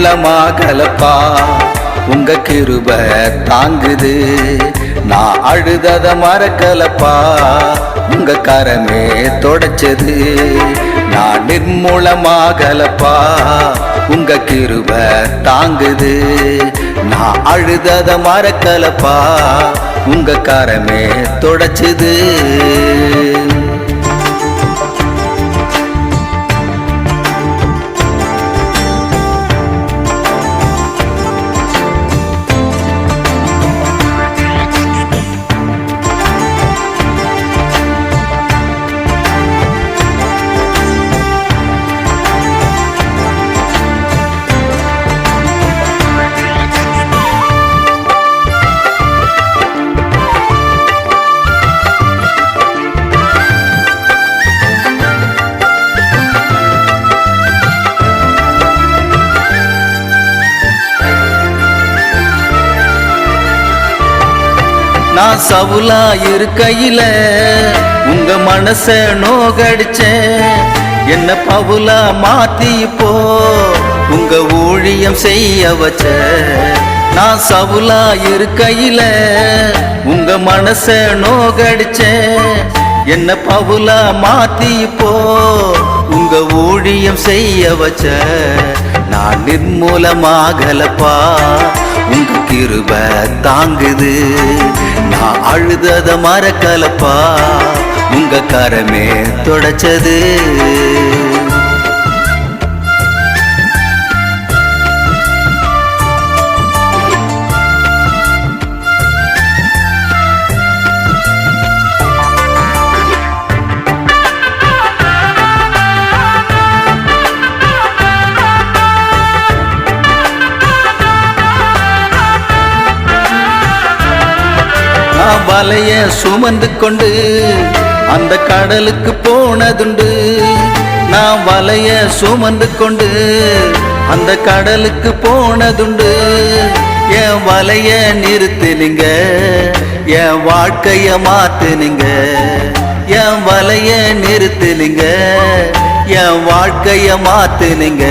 நிர்மூலமாகலப்பா உங்க கிருப தாங்குது. நான் அழுதத மறக்கலப்பா. உங்க கரமே தொடச்சது. நான் நிர்மூலமாகலப்பா உங்க கிருப தாங்குது. நான் அழுதத மறக்கலப்பா. உங்க கரமே தொடச்சது. நான் சவுலா இருக்கையில உங்க மனச நோகடிச்சேன். என்ன பவுலா மாத்தி போ உங்க ஊழியம் செய்ய வச்ச நான் சவுலா இருக்கையில உங்க மனச நோகடிச்சேன். என்ன பவுலா மாத்தி போ உங்க ஊழியம் செய்ய வச்ச நான் நிர்மூலமாகலப்பா உங்க கிருப தாங்குது. நான் அழுதத மறக்கலப்பா உங்க கரமே தொடச்சது. வலைய சுமந்து கொண்டு அந்த கடலுக்கு போனதுண்டு. நான் வலைய சுமந்து கொண்டு அந்த கடலுக்கு போனதுண்டு. என் வலைய நிறுத்தினுங்க என் வாழ்க்கைய மாத்துனுங்க. என் வலைய நிறுத்தினுங்க என் வாழ்க்கைய மாத்துனுங்க.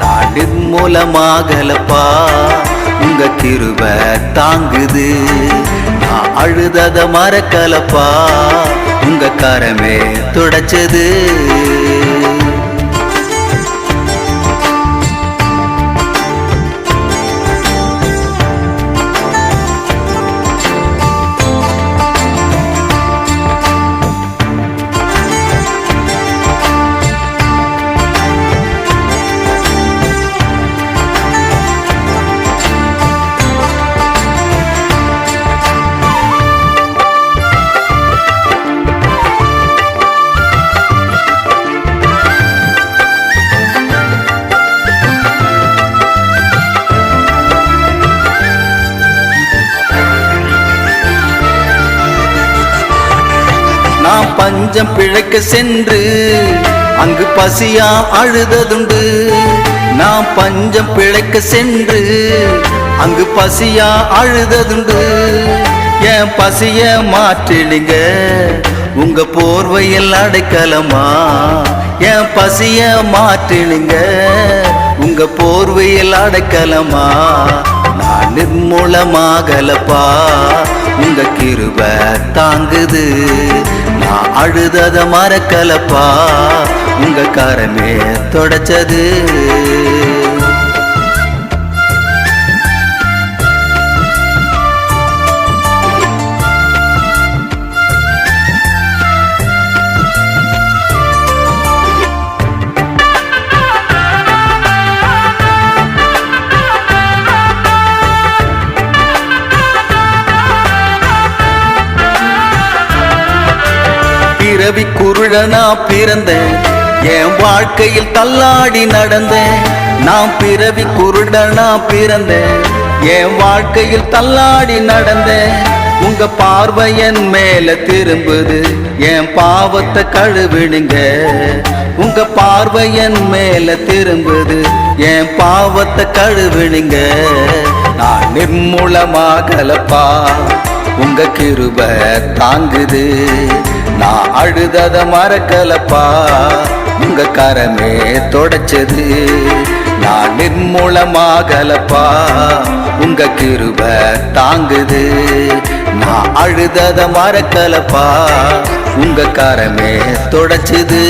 நான் நிர்மூலமாகலப்பா உங்க கிருப தாங்குது. அழுதத மறக்கலப்பா. உங்க கரமே துடைச்சது. பஞ்சம் பிழைக்க சென்று அங்கு பசியா அழுததுண்டு. நான் பஞ்சம் பிழைக்க சென்று அங்கு பசியா அழுததுண்டு. என் பசிய மாற்றிடுங்க? உங்க போர்வையில் அடைக்கலமா? என் பசிய மாற்றிடுங்க? உங்க போர்வையில் அடைக்கலமா? நான் நிர்மூலமாகலப்பா. இந்த கிருப தாங்குது. நான் அழுதத மறக்கலப்பா. உங்க கரமே தொடச்சது. பிறவி குருடனா பிறந்த என் வாழ்க்கையில் தள்ளாடி நடந்தேன். நான் பிறவி குருடனா பிறந்தேன். என் வாழ்க்கையில் தள்ளாடி நடந்தேன். உங்க பார்வையன் மேல திரும்புது. என் பாவத்தை கழுவிடுங்க. உங்க பார்வையன் மேல திரும்புது. என் பாவத்தை கழுவிடுங்க. நான் நிர்மூலமாகலப்பா. உங்க கிருப தாங்குது. நான் அழுதத மறக்கலப்பா. உங்க கரமே தொடச்சது. நான் நிர்மூலமாகலப்பா. உங்க கிருப தாங்குது. நான் அழுதத மறக்கலப்பா. உங்க கரமே தொடச்சது.